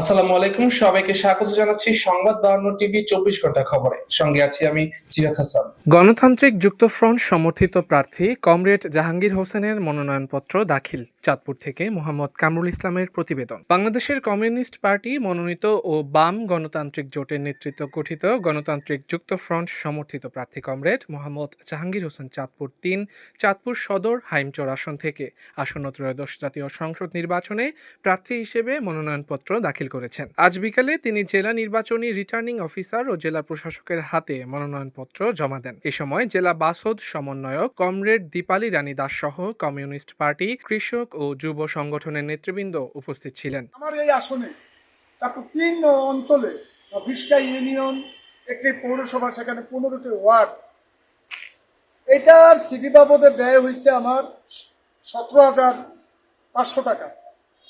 আসসালামু আলাইকুম, সবাইকে স্বাগত জানাচ্ছি সংবাদ বাহান্ন টিভি চব্বিশ ঘণ্টা খবরে। সঙ্গে আছি আমি হাসান। গণতান্ত্রিক যুক্তফ্রন্ট সমর্থিত প্রার্থী কমরেড জাহাঙ্গীর হোসেনের মনোনয়নপত্র দাখিল, চাঁদপুর থেকে মোহাম্মদ কামরুল ইসলামের প্রতিবেদন। বাংলাদেশের কমিউনিস্ট পার্টি মনোনীত ও বাম গণতান্ত্রিক জোটের নেতৃত্ব গঠিত গণতান্ত্রিক যুক্তফ্রন্ট সমর্থিত প্রার্থী কমরেড মোহাম্মদ জাহাঙ্গীর হোসেন চাঁদপুর তিন, চাঁদপুর সদর, হাইমচর আসন থেকে। আসন্ন ত্রয়োদশ জাতীয় সংসদ নির্বাচনে প্রার্থী হিসেবে মনোনয়নপত্র দাখিল করেছেন। আজ বিকালে তিনি জেলা নির্বাচনী রিটার্নিং অফিসার ও জেলা প্রশাসকের হাতে মনোনয়নপত্র জমা দেন। এ সময় জেলা বাসদ সমন্বয়ক কমরেড দীপালি রানী দাস সহ কমিউনিস্ট পার্টি কৃষক ও যুব সংগঠনের নেতৃবৃন্দ উপস্থিত ছিলেন। আমার এই আসনে তিন অঞ্চলে বিশটা ইউনিয়ন, একটি পৌরসভা, সেখানে পনেরোটি ওয়ার্ড, এটার সিটি বাবদে ব্যয় হয়েছে আমার সতেরো হাজার পাঁচশো টাকা।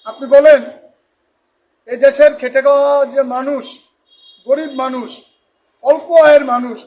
আপনি বলেন এই দেশের খেটে খাওয়া যে মানুষ, গরিব মানুষ, অল্প আয়ের মানুষ,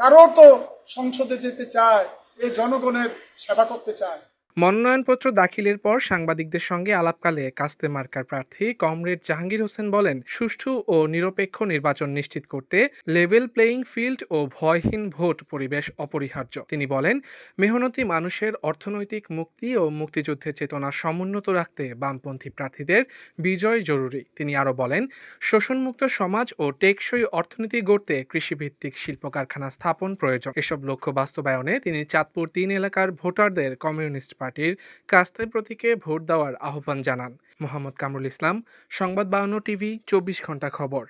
তারও তো সংসদে যেতে চায়, এই জনগণের সেবা করতে চায়। মনোনয়নপত্র দাখিলের পর সাংবাদিকদের সঙ্গে আলাপকালে কাস্তে মার্কার প্রার্থী কমরেড জাহাঙ্গীর হোসেন বলেন, সুষ্ঠু ও নিরপেক্ষ নির্বাচন নিশ্চিত করতে লেভেল প্লেয়িং ফিল্ড ও ভয়হীন ভোট পরিবেশ অপরিহার্য। তিনি বলেন, মেহনতি মানুষের অর্থনৈতিক মুক্তি ও মুক্তিযুদ্ধের চেতনা সমুন্নত রাখতে বামপন্থী প্রার্থীদের বিজয় জরুরি। তিনি আরও বলেন, শোষণমুক্ত সমাজ ও টেকসই অর্থনীতি গড়তে কৃষিভিত্তিক শিল্প কারখানা স্থাপন প্রয়োজন। এসব লক্ষ্য বাস্তবায়নে তিনি চাঁদপুর তিন এলাকার ভোটারদের কমিউনিস্ট পার্টির কাস্তে প্রতীকে ভোট দেওয়ার আহ্বান জানান। মোহাম্মদ কামরুল ইসলাম, সংবাদ বায়ান্ন টিভি, চব্বিশ ঘণ্টা খবর।